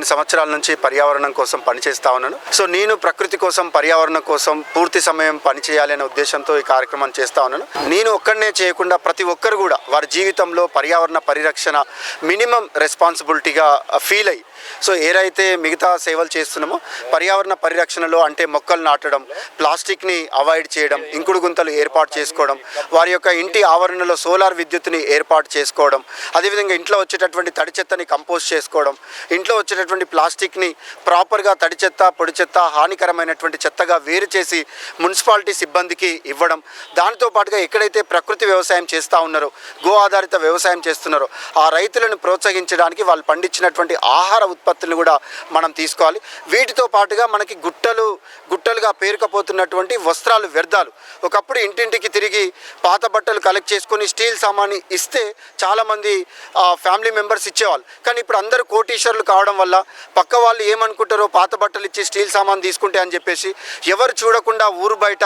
పదిహేను సంవత్సరాల నుంచి పర్యావరణం కోసం పనిచేస్తా ఉన్నాను. సో నేను ప్రకృతి కోసం పర్యావరణం కోసం పూర్తి సమయం పనిచేయాలి అనే ఉద్దేశంతో ఈ కార్యక్రమం చేస్తా ఉన్నాను. నేను ఒక్కడనే చేయకుండా ప్రతి ఒక్కరు కూడా వారి జీవితంలో పర్యావరణ పరిరక్షణ మినిమం రెస్పాన్సిబిలిటీగా ఫీల్ అయ్యి సో ఏదైతే మిగతా సేవలు చేస్తున్నామో పర్యావరణ పరిరక్షణలో అంటే మొక్కలు నాటడం ప్లాస్టిక్ని అవాయిడ్ చేయడం ఇంకుడు గుంతలు ఏర్పాటు చేసుకోవడం వారి యొక్క ఇంటి ఆవరణలో సోలార్ విద్యుత్ని ఏర్పాటు చేసుకోవడం అదేవిధంగా ఇంట్లో వచ్చేటటువంటి తడి చెత్తని కంపోజ్ చేసుకోవడం ఇంట్లో వచ్చేటటువంటి ప్లాస్టిక్ని ప్రాపర్గా తడి చెత్త పొడి చెత్త హానికరమైనటువంటి చెత్తగా వేరు చేసి మున్సిపాలిటీ సిబ్బందికి ఇవ్వడం దానితో పాటుగా ఎక్కడైతే ప్రకృతి వ్యవసాయం చేస్తూ ఉన్నారో గో ఆధారిత వ్యవసాయం చేస్తున్నారో ఆ రైతులను ప్రోత్సహించడానికి వాళ్ళు పండించినటువంటి ఆహార ఉత్పత్తులను కూడా మనం తీసుకోవాలి. వీటితో పాటుగా మనకి గుట్టలు గుట్టలుగా పేరుకపోతున్నటువంటి వస్త్రాలు వ్యర్థాలు. ఒకప్పుడు ఇంటింటికి తిరిగి పాత బట్టలు కలెక్ట్ చేసుకొని స్టీల్ సామాన్ని ఇస్తే చాలామంది ఫ్యామిలీ మెంబర్స్ ఇచ్చేవాళ్ళు. కానీ ఇప్పుడు అందరూ కోటీశ్వర్లు కావడం వల్ల పక్క వాళ్ళు ఏమనుకుంటారో పాత బట్టలు ఇచ్చి స్టీల్ సామాన్ తీసుకుంటే అని చెప్పేసి ఎవరు చూడకుండా ఊరు బయట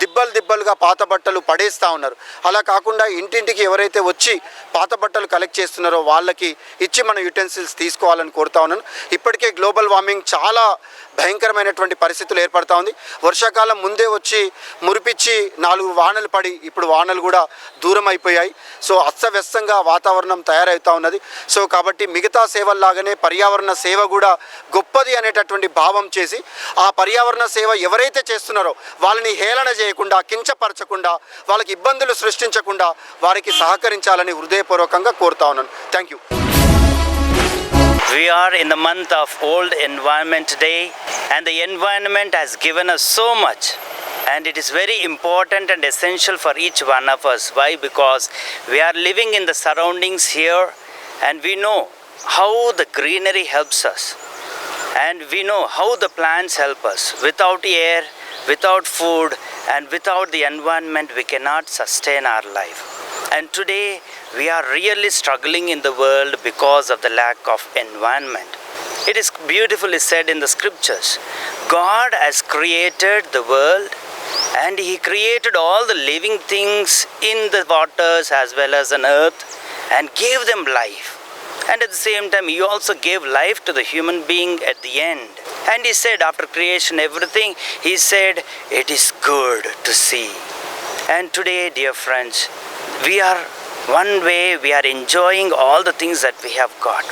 దిబ్బలు దిబ్బలుగా పాత బట్టలు పడేస్తూ ఉన్నారు. అలా కాకుండా ఇంటింటికి ఎవరైతే వచ్చి పాత బట్టలు కలెక్ట్ చేస్తున్నారో వాళ్ళకి ఇచ్చి మన యుటెన్సిల్స్ తీసుకోవాలని కోరుతా ఉన్నాను ఇప్పటికే గ్లోబల్ వార్మింగ్ చాలా భయంకరమైనటువంటి పరిస్థితులు ఏర్పడతా ఉంది. వర్షాకాలం ముందే వచ్చి మురిపిచ్చి నాలుగు వానలు పడి ఇప్పుడు వానలు కూడా దూరం అయిపోయాయి సో అస్తవ్యస్తంగా వాతావరణం తయారవుతూ ఉన్నది. సో కాబట్టి మిగతా సేవల్లాగానే పర్యావరణ సేవ కూడా గొప్పది అనేటటువంటి భావం చేసి ఆ పర్యావరణ సేవ ఎవరైతే చేస్తున్నారో వాళ్ళని హేళన చేయకుండా కించపరచకుండా వాళ్ళకి ఇబ్బందులు సృష్టించకుండా వారికి సహకరించాలని హృదయపూర్వకంగా కోరుతా ఉన్నాను. Thank you We are in the month of Old Environment Day, and the environment has given us so much. And it is very important and essential for each one of us. Why? Because we are living in the surroundings here, and we know how the greenery helps us. And we know how the plants help us. Without air, without food, and without the environment, we cannot sustain our life. And today, we are really struggling in the world because of the lack of environment. It is beautifully said in the scriptures God has created the world and He created all the living things in the waters as well as on earth and gave them life. And at the same time, He also gave life to the human being at the end. And He said, after creation, everything, He said, It is good to see. And today, dear friends, we are one way we are enjoying all the things that we have got.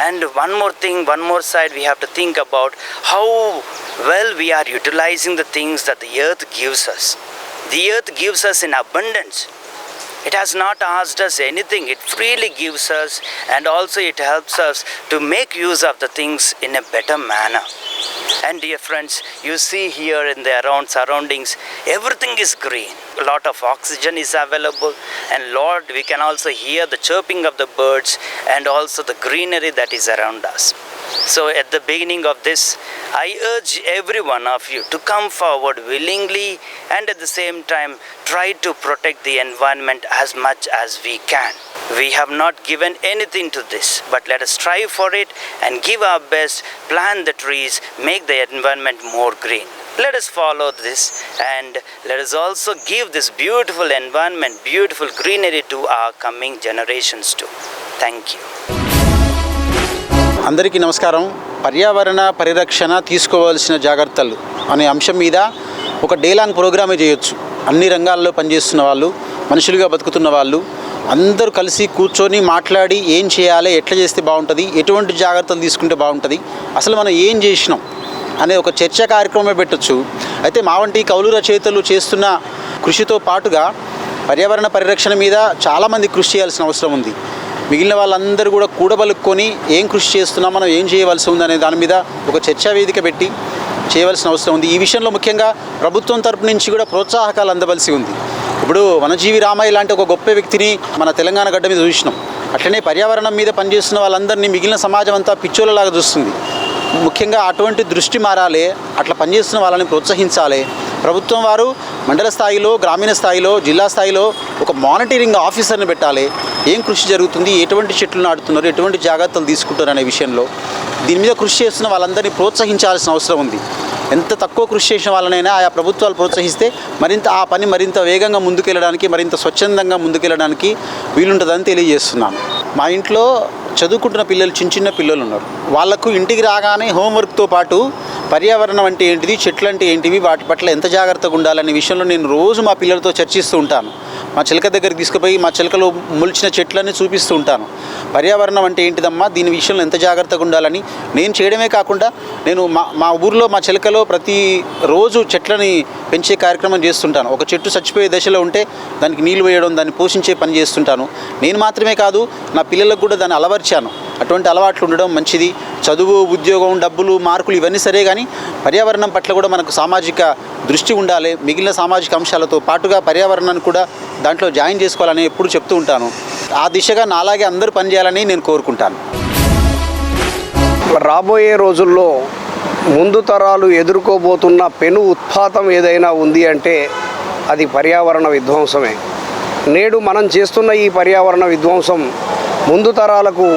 And one more thing, one more side, we have to think about how well we are utilizing the things that the earth gives us. The earth gives us in abundance. It has not asked us anything, it freely gives us, and also it helps us to make use of the things in a better manner. And dear friends, you see here in the around surroundings, everything is green. Lot of oxygen is available, and Lord, we can also hear the chirping of the birds and also the greenery that is around us. So, at the beginning of this, I urge every one of you to come forward willingly and at the same time try to protect the environment as much as we can. We have not given anything to this, but let us strive for it and give our best, plant the trees, make the environment more green. Let us follow this and let us also give this beautiful environment, beautiful greenery to our coming generations too. Thank you. అందరికీ నమస్కారం పర్యావరణ పరిరక్షణ తీసుకోవాల్సిన జాగ్రత్తలు అనే అంశం మీద ఒక డే లాంగ్ ప్రోగ్రామే చేయొచ్చు అన్ని రంగాల్లో పనిచేస్తున్న వాళ్ళు మనుషులుగా బతుకుతున్న వాళ్ళు అందరూ కలిసి కూర్చొని మాట్లాడి ఏం చేయాలి ఎట్లా చేస్తే బాగుంటుంది ఎటువంటి జాగ్రత్తలు తీసుకుంటే బాగుంటుంది అసలు మనం ఏం చేసినాం అనే ఒక చర్చా కార్యక్రమమే పెట్టొచ్చు. అయితే మా వంటి కౌలు రచయితలు చేస్తున్న కృషితో పాటుగా పర్యావరణ పరిరక్షణ మీద చాలామంది కృషి చేయాల్సిన అవసరం ఉంది. మిగిలిన వాళ్ళందరూ కూడా కూడబలుక్కొని ఏం కృషి చేస్తున్నాం మనం ఏం చేయవలసి ఉంది అనే దాని మీద ఒక చర్చా వేదిక పెట్టి చేయవలసిన అవసరం ఉంది. ఈ విషయంలో ముఖ్యంగా ప్రభుత్వం తరపు నుంచి కూడా ప్రోత్సాహకాలు అందవలసి ఉంది. ఇప్పుడు వనజీవి రామయ్య లాంటి ఒక గొప్ప వ్యక్తిని మన తెలంగాణ గడ్డ మీద చూసినాం. అట్లనే పర్యావరణం మీద పనిచేస్తున్న వాళ్ళందరినీ మిగిలిన సమాజం అంతా పిచ్చోళ్ళలాగా చూస్తుంది. ముఖ్యంగా అటువంటి దృష్టి మారాలి అట్లా పనిచేస్తున్న వాళ్ళని ప్రోత్సహించాలి. ప్రభుత్వం వారు మండల స్థాయిలో గ్రామీణ స్థాయిలో జిల్లా స్థాయిలో ఒక మానిటరింగ్ ఆఫీసర్ని పెట్టాలి. ఏం కృషి జరుగుతుంది ఎటువంటి చెట్లు నాటుతున్నారు ఎటువంటి జాగ్రత్తలు తీసుకుంటారు అనే విషయంలో దీని మీద కృషి చేస్తున్న వాళ్ళందరినీ ప్రోత్సహించాల్సిన అవసరం ఉంది. ఎంత తక్కువ కృషి చేసిన వాళ్ళనైనా ఆయా ప్రభుత్వాలు ప్రోత్సహిస్తే మరింత ఆ పని మరింత వేగంగా ముందుకెళ్ళడానికి మరింత స్వచ్ఛందంగా ముందుకెళ్ళడానికి వీలుంటుందని తెలియజేస్తున్నాను. మా ఇంట్లో చదువుకుంటున్న పిల్లలు చిన్న చిన్న పిల్లలు ఉన్నారు. వాళ్ళకు ఇంటికి రాగానే హోంవర్క్తో పాటు పర్యావరణం అంటే ఏంటిది చెట్లు అంటే ఏంటివి వాటి పట్ల ఎంత జాగ్రత్తగా ఉండాలనే విషయంలో నేను రోజు మా పిల్లలతో చర్చిస్తూ ఉంటాను. మా చిలక దగ్గరికి తీసుకుపోయి మా చిలకలో మొలిచిన చెట్లని చూపిస్తూ ఉంటాను. పర్యావరణం అంటే ఏంటిదమ్మా? దీని విషయంలో ఎంత జాగ్రత్తగా ఉండాలని? నేను చేయడమే కాకుండా నేను మా మా ఊర్లో మా చిలకలో ప్రతి రోజు చెట్లని పెంచే కార్యక్రమం చేస్తుంటాను. ఒక చెట్టు చచ్చిపోయే దశలో ఉంటే దానికి నీళ్ళు వేయడం దాన్ని పోషించే పని చేస్తుంటాను. నేను మాత్రమే కాదు నా పిల్లలకు కూడా దాన్ని అలవర్చాను. అటువంటి అలవాట్లు ఉండడం మంచిది. చదువు ఉద్యోగం డబ్బులు మార్కులు ఇవన్నీ సరే కానీ పర్యావరణం పట్ల కూడా మనకు సామాజిక దృష్టి ఉండాలి. మిగిలిన సామాజిక అంశాలతో పాటుగా పర్యావరణాన్ని కూడా దాంట్లో జాయిన్ చేసుకోవాలని ఎప్పుడు చెప్తూ ఉంటాను. ఆ దిశగా నాలాగే అందరూ పనిచేయాలని నేను కోరుకుంటాను. రాబోయే రోజుల్లో ముందు తరాలు ఎదుర్కోబోతున్న పెను ఉత్పాతం ఏదైనా ఉంది అంటే అది పర్యావరణ విధ్వంసమే. నేడు మనం చేస్తున్న ఈ పర్యావరణ విధ్వంసం ముందు తరాలకు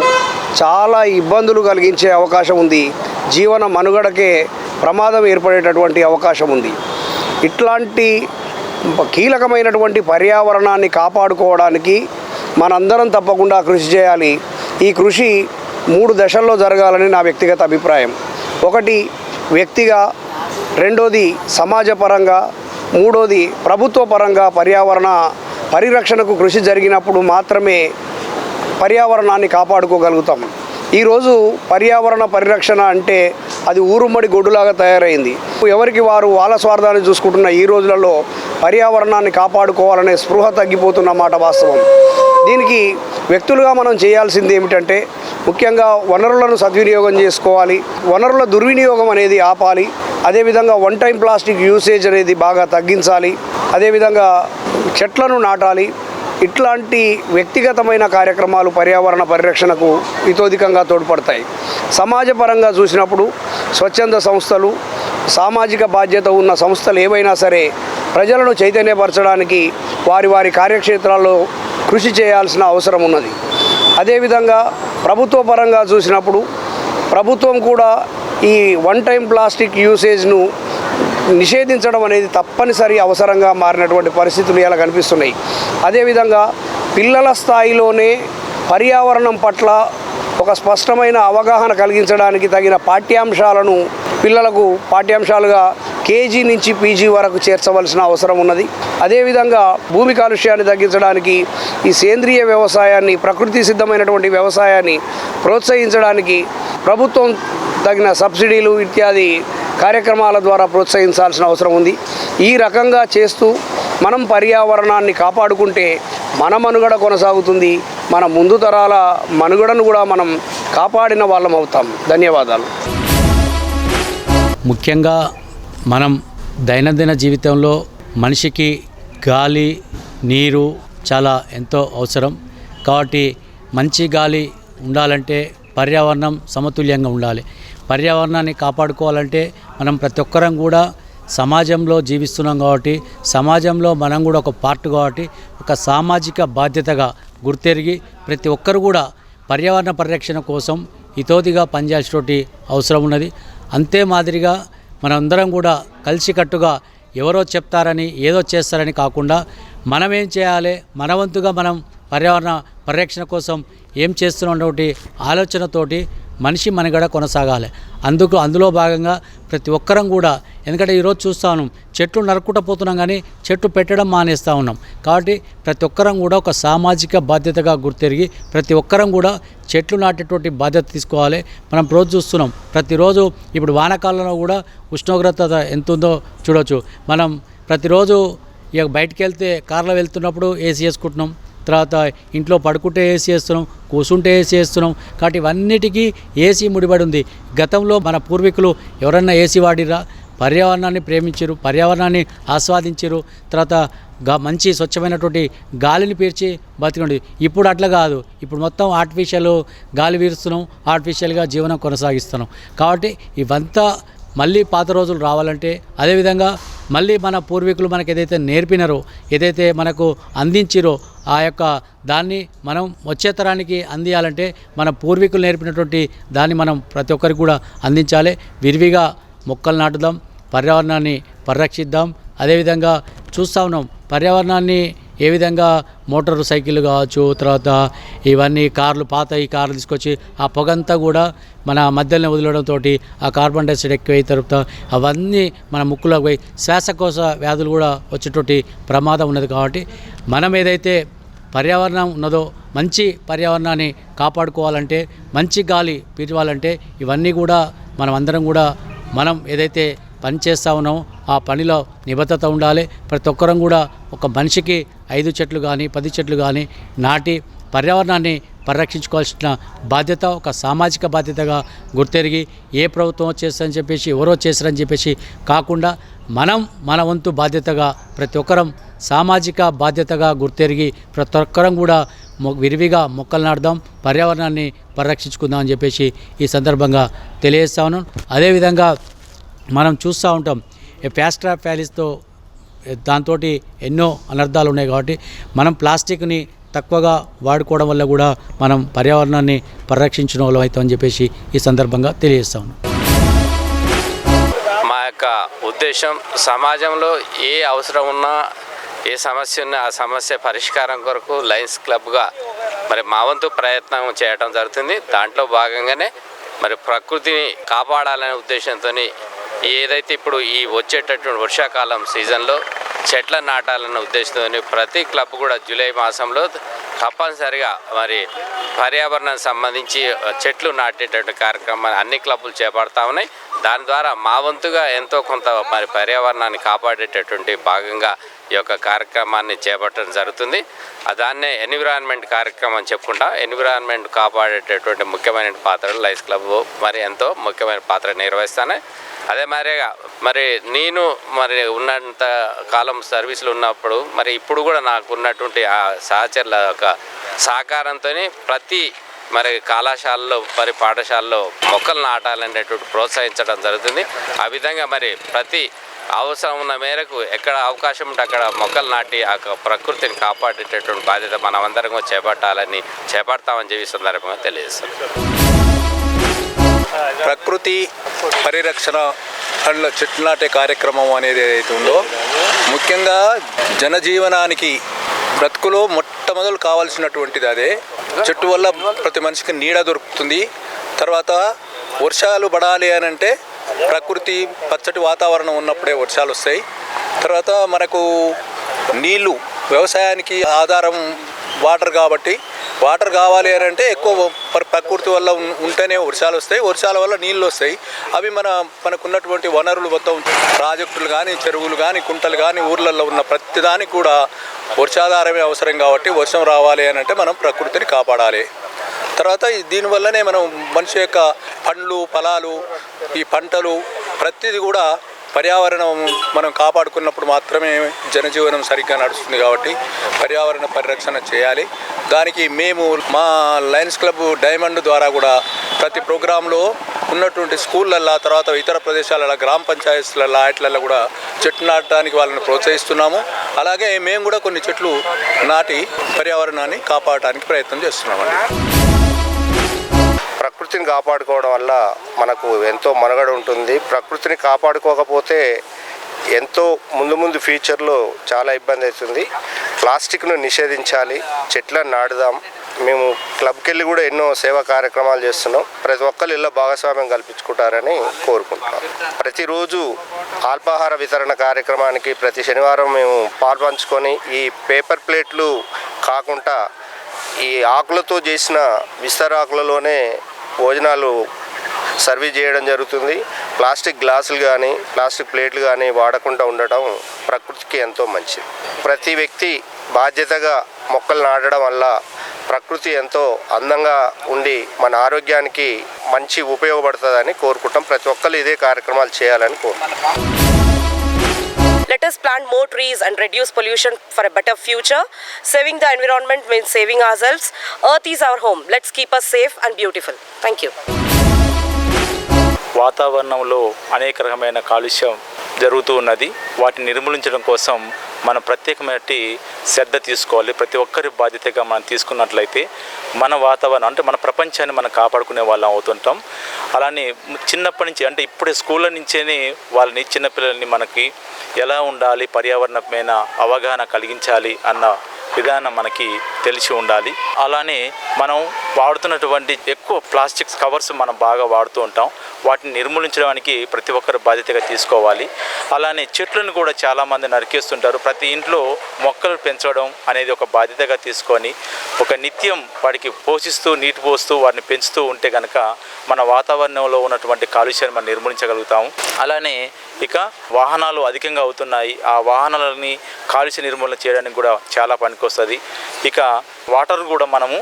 చాలా ఇబ్బందులు కలిగించే అవకాశం ఉంది. జీవన మనుగడకే ప్రమాదం ఏర్పడేటటువంటి అవకాశం ఉంది. ఇట్లాంటి కీలకమైనటువంటి పర్యావరణాన్ని కాపాడుకోవడానికి మనందరం తప్పకుండా కృషి చేయాలి. ఈ కృషి మూడు దశల్లో జరగాలని నా వ్యక్తిగత అభిప్రాయం. ఒకటి వ్యక్తిగా. రెండోది సమాజపరంగా. మూడోది ప్రభుత్వ పరంగా పర్యావరణ పరిరక్షణకు కృషి జరిగినప్పుడు మాత్రమే పర్యావరణాన్ని కాపాడుకోగలుగుతాం. ఈరోజు పర్యావరణ పరిరక్షణ అంటే అది ఊరుమ్మడి గొడ్డులాగా తయారైంది. ఎవరికి వారు వాళ్ళ స్వార్థాన్ని చూసుకుంటున్న ఈ రోజులలో పర్యావరణాన్ని కాపాడుకోవాలనే స్పృహ తగ్గిపోతున్న మాట వాస్తవం. దీనికి వ్యక్తులుగా మనం చేయాల్సింది ఏమిటంటే ముఖ్యంగా వనరులను సద్వినియోగం చేసుకోవాలి. వనరుల దుర్వినియోగం అనేది ఆపాలి. అదేవిధంగా వన్ టైం ప్లాస్టిక్ యూసేజ్ అనేది బాగా తగ్గించాలి. అదేవిధంగా చెట్లను నాటాలి. ఇట్లాంటి వ్యక్తిగతమైన కార్యక్రమాలు పర్యావరణ పరిరక్షణకు ఇతోధికంగా తోడ్పడతాయి. సమాజపరంగా చూసినప్పుడు స్వచ్ఛంద సంస్థలు సామాజిక బాధ్యత ఉన్న సంస్థలు ఏవైనా సరే ప్రజలను చైతన్యపరచడానికి వారి వారి కార్యక్షేత్రాల్లో కృషి చేయాల్సిన అవసరం ఉన్నది. అదేవిధంగా ప్రభుత్వ పరంగా చూసినప్పుడు ప్రభుత్వం కూడా ఈ వన్ టైం ప్లాస్టిక్ యూసేజ్ను నిషేధించడం అనేది తప్పనిసరి అవసరంగా మారినటువంటి పరిస్థితులు ఇలా కనిపిస్తున్నాయి. అదేవిధంగా పిల్లల స్థాయిలోనే పర్యావరణం పట్ల ఒక స్పష్టమైన అవగాహన కలిగించడానికి తగిన పాఠ్యాంశాలను పిల్లలకు పాఠ్యాంశాలుగా కేజీ నుంచి పీజీ వరకు చేర్చవలసిన అవసరం ఉన్నది. అదేవిధంగా భూమి కాలుష్యాన్ని తగ్గించడానికి ఈ సేంద్రియ వ్యవసాయాన్ని ప్రకృతి సిద్ధమైనటువంటి వ్యవసాయాన్ని ప్రోత్సహించడానికి ప్రభుత్వం తగిన సబ్సిడీలు ఇత్యాది కార్యక్రమాల ద్వారా ప్రోత్సహించాల్సిన అవసరం ఉంది. ఈ రకంగా చేస్తూ మనం పర్యావరణాన్ని కాపాడుకుంటే మన మనుగడ కొనసాగుతుంది. మన ముందు తరాల మనుగడను కూడా మనం కాపాడిన వాళ్ళం అవుతాం. ధన్యవాదాలు. ముఖ్యంగా మనం దైనందిన జీవితంలో మనిషికి గాలి నీరు చాలా ఎంతో అవసరం. కాబట్టి మంచి గాలి ఉండాలంటే పర్యావరణం సమతుల్యంగా ఉండాలి. పర్యావరణాన్ని కాపాడుకోవాలంటే మనం ప్రతి ఒక్కరం కూడా సమాజంలో జీవిస్తున్నాం కాబట్టి సమాజంలో మనం కూడా ఒక పార్ట్ కాబట్టి ఒక సామాజిక బాధ్యతగా గుర్తెరిగి ప్రతి ఒక్కరు కూడా పర్యావరణ పరిరక్షణ కోసం ఇతోదిగా పనిచేసేటువంటి అవసరం ఉన్నది. అంతే మాదిరిగా మనందరం కూడా కలిసికట్టుగా ఎవరో చెప్తారని ఏదో చేస్తారని కాకుండా మనం ఏం చేయాలి మన వంతుగా మనం పర్యావరణ పరిరక్షణ కోసం ఏం చేస్తున్నటువంటి ఆలోచనతోటి మనిషి మనగడ కొనసాగాలి. అందుకు అందులో భాగంగా ప్రతి ఒక్కరం కూడా ఎందుకంటే ఈరోజు చూస్తాను చెట్లు నరుక్కుంటూ పోతున్నాం కానీ చెట్టు పెట్టడం మానేస్తూ ఉన్నాం. కాబట్టి ప్రతి ఒక్కరం కూడా ఒక సామాజిక బాధ్యతగా గుర్తెరిగి ప్రతి ఒక్కరం కూడా చెట్లు నాటేటువంటి బాధ్యత తీసుకోవాలి. మనం రోజు చూస్తున్నాం ప్రతిరోజు ఇప్పుడు వానకాలంలో కూడా ఉష్ణోగ్రత ఎంత ఉందో చూడవచ్చు మనం ప్రతిరోజు ఇక బయటికి వెళ్తే కార్లో వెళ్తున్నప్పుడు ఏసీ వేసుకుంటున్నాం. తర్వాత ఇంట్లో పడుకుంటే ఏసీ వేస్తున్నాం కూర్చుంటే ఏసీ వేస్తున్నాం. కాబట్టి ఇవన్నిటికీ ఏసీ ముడిపడి ఉంది. గతంలో మన పూర్వీకులు ఎవరన్నా ఏసీ వాడిరా? పర్యావరణాన్ని ప్రేమించారు పర్యావరణాన్ని ఆస్వాదించరు తర్వాత గా మంచి స్వచ్ఛమైనటువంటి గాలిని పీల్చి బతికండి. ఇప్పుడు అట్లా కాదు. ఇప్పుడు మొత్తం ఆర్టిఫిషియల్ గాలి పీరుస్తున్నాం ఆర్టిఫిషియల్గా జీవనం కొనసాగిస్తున్నాం. కాబట్టి ఇవంతా మళ్ళీ పాత రోజులు రావాలంటే అదేవిధంగా మళ్ళీ మన పూర్వీకులు మనకు ఏదైతే నేర్పినారో ఏదైతే మనకు అందించిరో ఆ యొక్క దాన్ని మనం వచ్చే తరానికి అందియాలంటే మన పూర్వీకులు నేర్పినటువంటి దాన్ని మనం ప్రతి ఒక్కరికి కూడా అందించాలి. విరివిగా మొక్కలు నాటుదాం పర్యావరణాన్ని పరిరక్షిద్దాం అదేవిధంగా చూస్తూ ఉన్నాం పర్యావరణాన్ని ఏ విధంగా మోటార్ సైకిల్ కావచ్చు తర్వాత ఇవన్నీ కార్లు పాత ఈ కార్లు తీసుకొచ్చి ఆ పొగంతా కూడా మన మధ్యలోనే వదిలడంతో ఆ కార్బన్ డైఆక్సైడ్ ఎక్కువై తర్వాత అవన్నీ మన ముక్కులోకి పోయి శ్వాసకోశ వ్యాధులు కూడా వచ్చేటువంటి ప్రమాదం ఉన్నది కాబట్టి మనం ఏదైతే పర్యావరణం ఉన్నదో మంచి పర్యావరణాన్ని కాపాడుకోవాలంటే మంచి గాలి పీల్చాలంటే ఇవన్నీ కూడా మనం అందరం కూడా మనం ఏదైతే పనిచేస్తూ ఉన్నామో ఆ పనిలో నిబద్ధత ఉండాలి. ప్రతి ఒక్కరం కూడా ఒక మనిషికి ఐదు చెట్లు కానీ పది చెట్లు కానీ నాటి పర్యావరణాన్ని పరిరక్షించుకోవాల్సిన బాధ్యత ఒక సామాజిక బాధ్యతగా గుర్తెరిగి ఏ ప్రభుత్వం చేస్తారని చెప్పేసి ఎవరో చేస్తారని చెప్పేసి కాకుండా మనం మన వంతు బాధ్యతగా ప్రతి ఒక్కరం సామాజిక బాధ్యతగా గుర్తెరిగి ప్రతి ఒక్కరం కూడా విరివిగా మొక్కలు నాటుదాం పర్యావరణాన్ని పరిరక్షించుకుందాం అని చెప్పేసి ఈ సందర్భంగా తెలియజేస్తా ఉన్నాం అదేవిధంగా మనం చూస్తూ ఉంటాం ప్యాస్ట్రా ప్యాలిస్తో దాంతో ఎన్నో అనర్థాలు ఉన్నాయి కాబట్టి మనం ప్లాస్టిక్ని తక్కువగా వాడుకోవడం వల్ల కూడా మనం పర్యావరణాన్ని పరిరక్షించిన వాళ్ళం అవుతామని చెప్పేసి ఈ సందర్భంగా తెలియజేస్తాను మా యొక్క ఉద్దేశం సమాజంలో ఏ అవసరం ఉన్నా ఏ సమస్య ఉన్నా ఆ సమస్య పరిష్కారం కొరకు లయన్స్ క్లబ్గా మరి మా వంతు ప్రయత్నం చేయడం జరుగుతుంది. దాంట్లో భాగంగానే మరి ప్రకృతిని కాపాడాలనే ఉద్దేశంతో ఏదైతే ఇప్పుడు ఈ వచ్చేటటువంటి వర్షాకాలం సీజన్లో చెట్ల నాటాలన్న ఉద్దేశంతో ప్రతి క్లబ్ కూడా జూలై మాసంలో తప్పనిసరిగా మరి పర్యావరణానికి సంబంధించి చెట్లు నాటేటటువంటి కార్యక్రమాన్ని అన్ని క్లబ్బులు చేపడతా ఉన్నాయి. దాని ద్వారా మా వంతుగా ఎంతో కొంత మరి పర్యావరణాన్ని కాపాడేటటువంటి భాగంగా ఈ యొక్క కార్యక్రమాన్ని చేపట్టడం జరుగుతుంది. దాన్నే ఎన్విరాన్మెంట్ కార్యక్రమం అని చెప్పుకుంటా. ఎన్విరాన్మెంట్ కాపాడేటటువంటి ముఖ్యమైన పాత్రలు లైఫ్ క్లబ్ మరి ఎంతో ముఖ్యమైన పాత్ర నిర్వహిస్తాను. అదే మరిగా మరి నేను మరి ఉన్నంత కాలం సర్వీసులు ఉన్నప్పుడు మరి ఇప్పుడు కూడా నాకు ఉన్నటువంటి ఆ సహచరుల యొక్క సహకారంతో ప్రతి మరి కళాశాలలో మరి పాఠశాలలో మొక్కలు నాటాలనేటువంటి ప్రోత్సహించడం జరుగుతుంది. ఆ విధంగా మరి ప్రతి అవసరం ఉన్న మేరకు ఎక్కడ అవకాశం ఉంటే అక్కడ మొక్కలు నాటి ఆ ప్రకృతిని కాపాడేటటువంటి బాధ్యత మనమందరం చేపట్టాలని చేపడతామని చెప్పి సందర్భంగా తెలియజేస్తాం ప్రకృతి పరిరక్షణ అండ్ చెట్లు నాటే కార్యక్రమం అనేది ఏదైతే ఉందో ముఖ్యంగా జనజీవనానికి బ్రతుకులో మొట్టమొదలు కావాల్సినటువంటిది అదే. చెట్టు వల్ల ప్రతి మనిషికి నీడ దొరుకుతుంది. తర్వాత వర్షాలు పడాలి అని అంటే ప్రకృతి పచ్చటి వాతావరణం ఉన్నప్పుడే వర్షాలు వస్తాయి. తర్వాత మనకు నీళ్ళు వ్యవసాయానికి ఆధారం వాటర్ కాబట్టి వాటర్ కావాలి అని అంటే ఎక్కువ ప్రకృతి వల్ల ఉంటేనే వర్షాలు వస్తాయి. వర్షాల వల్ల నీళ్ళు వస్తాయి. అవి మన మనకున్నటువంటి వనరులు మొత్తం ప్రాజెక్టులు కానీ చెరువులు కానీ కుంటలు కానీ ఊర్లలో ఉన్న ప్రతిదానికి కూడా వర్షాధారమే అవసరం కాబట్టి వర్షం రావాలి అని అంటే మనం ప్రకృతిని కాపాడాలి. తర్వాత దీనివల్లనే మనం మనిషి యొక్క పండ్లు ఫలాలు ఈ పంటలు ప్రతిదీ కూడా పర్యావరణం మనం కాపాడుకున్నప్పుడు మాత్రమే జనజీవనం సరిగ్గా నడుస్తుంది కాబట్టి పర్యావరణ పరిరక్షణ చేయాలి. దానికి మేము మా లయన్స్ క్లబ్ డైమండ్ ద్వారా కూడా ప్రతి ప్రోగ్రాంలో ఉన్నటువంటి స్కూళ్ళల్లో తర్వాత ఇతర ప్రదేశాలలో గ్రామ పంచాయతీలలో వాటిలలో కూడా చెట్లు నాటడానికి వాళ్ళని ప్రోత్సహిస్తున్నాము. అలాగే మేము కూడా కొన్ని చెట్లు నాటి పర్యావరణాన్ని కాపాడటానికి ప్రయత్నం చేస్తున్నామండి. ప్రకృతిని కాపాడుకోవడం వల్ల మనకు ఎంతో మనుగడ ఉంటుంది. ప్రకృతిని కాపాడుకోకపోతే ఎంతో ముందు ముందు ఫ్యూచర్లో చాలా ఇబ్బంది అవుతుంది. ప్లాస్టిక్ను నిషేధించాలి చెట్లను నాటుదాం. మేము క్లబ్కి వెళ్ళి కూడా ఎన్నో సేవా కార్యక్రమాలు చేస్తున్నాం. ప్రతి ఒక్కరు ఇళ్ళ భాగస్వామ్యం కల్పించుకుంటారని కోరుకుంటున్నాం. ప్రతిరోజు అల్పాహార వితరణ కార్యక్రమానికి ప్రతి శనివారం మేము పాల్పంచుకొని ఈ పేపర్ ప్లేట్లు కాకుండా ఈ ఆకులతో చేసిన విస్తరాకులలోనే భోజనాలు సర్వీస్ చేయడం జరుగుతుంది. ప్లాస్టిక్ గ్లాసులు కానీ ప్లాస్టిక్ ప్లేట్లు కానీ వాడకుండా ఉండటం ప్రకృతికి ఎంతో మంచిది. ప్రతి వ్యక్తి బాధ్యతగా మొక్కలు నాటడం వల్ల ప్రకృతి ఎంతో అందంగా ఉండి మన ఆరోగ్యానికి మంచి ఉపయోగపడుతుందని కోరుకుంటాం. ప్రతి ఒక్కరు ఇదే కార్యక్రమాలు చేయాలని కోరుకుంటాం. Let us plant more trees and reduce pollution for a better future saving the environment means saving ourselves earth is our home let's keep us safe and beautiful thank you వాతావరణంలో అనేక రకమైన కాలుష్యం జరుగుతూ ఉన్నది. వాటిని నిర్మూలించడం కోసం మనం ప్రత్యేకమైన శ్రద్ధ తీసుకోవాలి. ప్రతి ఒక్కరి బాధ్యతగా మనం తీసుకున్నట్లయితే మన వాతావరణం అంటే మన ప్రపంచాన్ని మనం కాపాడుకునే వాళ్ళం అవుతుంటాం. అలానే చిన్నప్పటి నుంచి అంటే ఇప్పుడే స్కూళ్ళ నుంచేనే వాళ్ళని చిన్నపిల్లల్ని మనకి ఎలా ఉండాలి పర్యావరణమైన అవగాహన కలిగించాలి అన్న విధానం మనకి తెలిసి ఉండాలి. అలానే మనం వాడుతున్నటువంటి ఎక్కువ ప్లాస్టిక్స్ కవర్స్ మనం బాగా వాడుతూ ఉంటాం. వాటిని నిర్మూలించడానికి ప్రతి ఒక్కరు బాధ్యతగా తీసుకోవాలి. అలానే చెట్లను కూడా చాలామంది నరికేస్తుంటారు. ప్రతి ఇంట్లో మొక్కలు పెంచడం అనేది ఒక బాధ్యతగా తీసుకొని ఒక నిత్యం వాటికి పోషిస్తూ నీటి పోస్తూ వాటిని పెంచుతూ ఉంటే కనుక మన వాతావరణంలో ఉన్నటువంటి కాలుష్యాన్ని మనం నిర్మూలించగలుగుతాము అలానే ఇక వాహనాలు అధికంగా అవుతున్నాయి. ఆ వాహనాలని కాలుష్య నిర్మూలన చేయడానికి కూడా చాలా వస్తుంది. ఇక వాటర్ కూడా మనము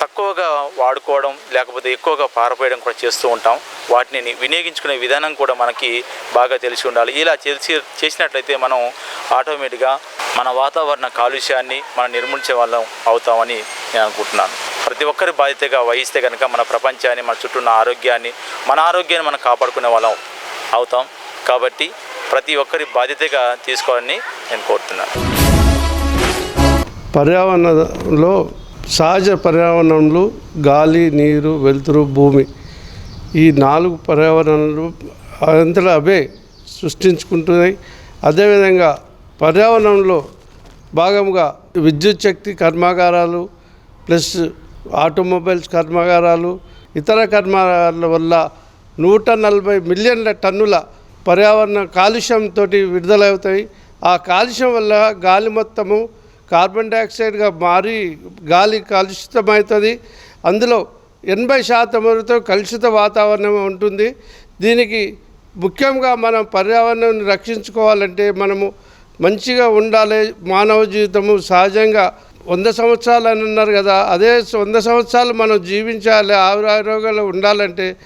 తక్కువగా వాడుకోవడం లేకపోతే ఎక్కువగా పారపోయడం కూడా చేస్తూ ఉంటాం. వాటిని వినియోగించుకునే విధానం కూడా మనకి బాగా తెలిసి ఉండాలి. ఇలా తెలిసి చేసినట్లయితే మనం ఆటోమేటిక్గా మన వాతావరణ కాలుష్యాన్ని మనం నిర్మించే వాళ్ళం అవుతామని నేను అనుకుంటున్నాను. ప్రతి ఒక్కరి బాధ్యతగా వహిస్తే కనుక మన ప్రపంచాన్ని మన చుట్టూ ఉన్న ఆరోగ్యాన్ని మన ఆరోగ్యాన్ని మనం కాపాడుకునే వాళ్ళం అవుతాం. కాబట్టి ప్రతి ఒక్కరి బాధ్యతగా తీసుకోవాలని నేను కోరుతున్నాను. పర్యావరణంలో సహజ పర్యావరణంలో గాలి నీరు వెలుతురు భూమి ఈ నాలుగు పర్యావరణాలు అంతటా అవే సృష్టించుకుంటున్నాయి. అదేవిధంగా పర్యావరణంలో భాగంగా విద్యుత్ శక్తి కర్మాగారాలు ప్లస్ ఆటోమొబైల్స్ కర్మాగారాలు ఇతర కర్మాగారాల వల్ల నూట నలభై మిలియన్ల టన్నుల పర్యావరణ కాలుష్యంతో విడుదలవుతాయి. ఆ కాలుష్యం వల్ల గాలి మొత్తము కార్బన్ డైఆక్సైడ్గా మారి గాలి కలుషితమవుతుంది. అందులో ఎనభై శాతం వరకు కలుషిత వాతావరణం ఉంటుంది. దీనికి ముఖ్యంగా మనం పర్యావరణాన్ని రక్షించుకోవాలంటే మనము మంచిగా ఉండాలి. మానవ జీవితము సహజంగా వంద సంవత్సరాలు అని అన్నారు కదా అదే వంద సంవత్సరాలు మనం జీవించాలి. ఆరోగ్యాలు ఉండాలంటే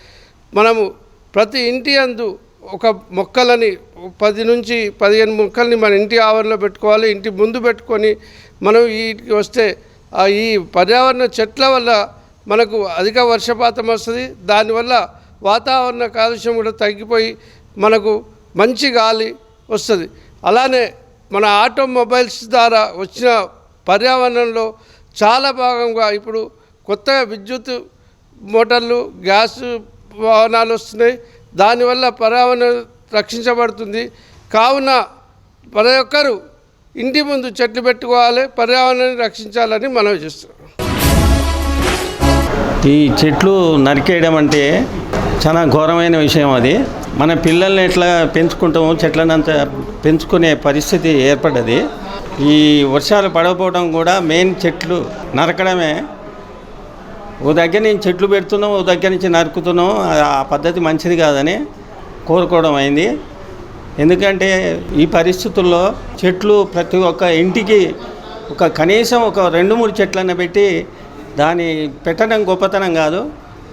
మనము ప్రతి ఇంటి అందు ఒక మొక్కలని పది నుంచి పదిహేను మొక్కల్ని మన ఇంటి ఆవరణలో పెట్టుకోవాలి ఇంటి ముందు పెట్టుకొని మనం వీటికి వస్తే ఈ పర్యావరణ చెట్ల వల్ల మనకు అధిక వర్షపాతం వస్తుంది దానివల్ల వాతావరణ కాలుష్యం కూడా తగ్గిపోయి మనకు మంచి గాలి వస్తుంది. అలానే మన ఆటోమొబైల్స్ ద్వారా వచ్చిన పర్యావరణంలో చాలా భాగంగా ఇప్పుడు కొత్తగా విద్యుత్ మోటార్లు గ్యాస్ వాహనాలు వస్తున్నాయి దానివల్ల పర్యావరణం రక్షించబడుతుంది. కావున ప్రతి ఒక్కరూ ఇంటి ముందు చెట్లు పెట్టుకోవాలి పర్యావరణాన్ని రక్షించాలని మనం చేస్తున్నాం. ఈ చెట్లు నరికేయడం అంటే చాలా ఘోరమైన విషయం అది. మన పిల్లల్ని ఎట్లా పెంచుకుంటామో చెట్లను అంత పెంచుకునే పరిస్థితి ఏర్పడ్డది. ఈ వర్షాలు పడకపోవడం కూడా మెయిన్ చెట్లు నరకడమే. ఓ దగ్గర నుంచి చెట్లు పెడుతున్నాం ఓ దగ్గర నుంచి నరుకుతున్నాం. ఆ- పద్ధతి మంచిది కాదని కోరుకోవడం అయింది. ఎందుకంటే ఈ పరిస్థితుల్లో చెట్లు ప్రతి ఒక్క ఇంటికి ఒక కనీసం ఒక రెండు మూడు చెట్లను పెట్టి దాన్ని పెట్టడం గొప్పతనం కాదు.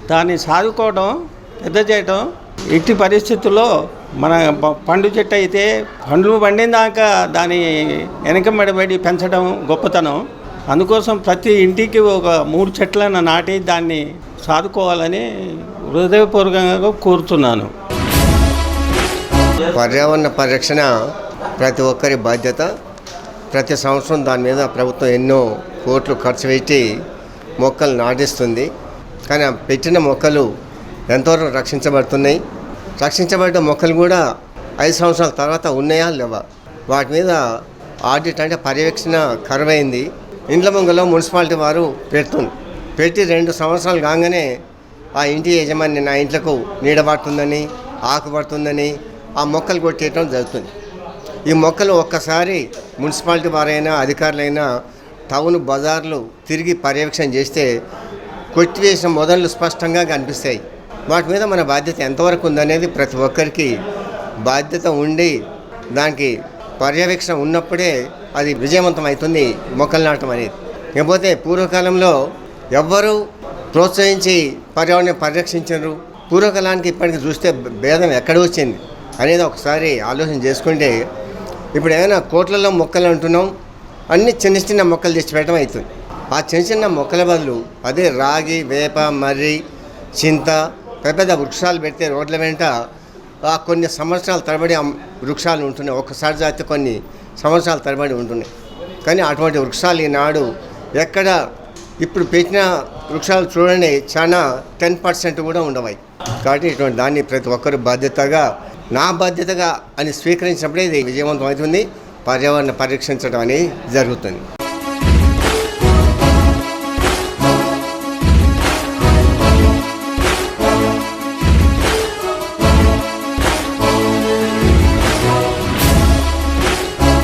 దాన్ని సాదుకోవడం పెద్ద చేయటం ఇట్టి పరిస్థితుల్లో మన పండు చెట్టు అయితే పండ్లు పండిన దాకా దాని వెనకబడి పెంచడం గొప్పతనం. అందుకోసం ప్రతి ఇంటికి ఒక మూడు చెట్లను నాటి దాన్ని సాదుకోవాలని హృదయపూర్వకంగా కోరుతున్నాను. పర్యావరణ పరిరక్షణ ప్రతి ఒక్కరి బాధ్యత. ప్రతి సంవత్సరం దాని మీద ప్రభుత్వం ఎన్నో కోట్లు ఖర్చు పెట్టి మొక్కలు నాటిస్తుంది. కానీ ఆ పెట్టిన మొక్కలు ఎంతవరకు రక్షించబడుతున్నాయి? రక్షించబడ్డ మొక్కలు కూడా ఐదు సంవత్సరాల తర్వాత ఉన్నాయా? లేవా? వాటి మీద ఆడిట్ అంటే పర్యవేక్షణ కరువైంది. ఇండ్లమంగలో మున్సిపాలిటీ వారు పెడుతుంది పెట్టి రెండు సంవత్సరాలు కాగానే ఆ ఇంటి యజమాని నా ఇంట్లకు నీడ పడుతుందని ఆ మొక్కలు కొట్టేయటం జరుగుతుంది. ఈ మొక్కలు ఒక్కసారి మున్సిపాలిటీ వారైనా అధికారులైనా టౌన్ బజార్లు తిరిగి పర్యవేక్షణ చేస్తే కొట్టివేసిన మొదళ్ళు స్పష్టంగా కనిపిస్తాయి. వాటి మీద మన బాధ్యత ఎంతవరకు ఉందనేది ప్రతి ఒక్కరికి బాధ్యత ఉండి దానికి పర్యవేక్షణ ఉన్నప్పుడే అది విజయవంతం అవుతుంది మొక్కలు నాటడం అనేది. ఇకపోతే పూర్వకాలంలో ఎవ్వరూ ప్రోత్సహించి పర్యావరణం పరిరక్షించరు. పూర్వకాలానికి ఇప్పటికి చూస్తే భేదం ఎక్కడ వచ్చింది అనేది ఒకసారి ఆలోచన చేసుకుంటే ఇప్పుడు ఏమైనా కోట్లలో మొక్కలు అంటున్నాం అన్ని చిన్న చిన్న మొక్కలు తెచ్చి పెట్టడం అవుతుంది. ఆ చిన్న చిన్న మొక్కల బదులు అదే రాగి వేప మర్రి చింత పెద్ద పెద్ద వృక్షాలు పెడితే రోడ్ల వెంట కొన్ని సంవత్సరాల తరబడి ఆ వృక్షాలు ఉంటున్నాయి. ఒకసారి జాతి కొన్ని సంవత్సరాల తరబడి ఉంటున్నాయి. కానీ అటువంటి వృక్షాలు ఈనాడు ఎక్కడ ఇప్పుడు పెట్టిన వృక్షాలు చూడండి చాలా టెన్ పర్సెంట్ కూడా ఉండవాయి కాబట్టి ఇటువంటి దాన్ని ప్రతి ఒక్కరు బాధ్యతగా నా బాధ్యతగా అని స్వీకరించినప్పుడే ఇది విజయవంతం అవుతుంది పర్యావరణ పరీక్షించడం అనేది జరుగుతుంది.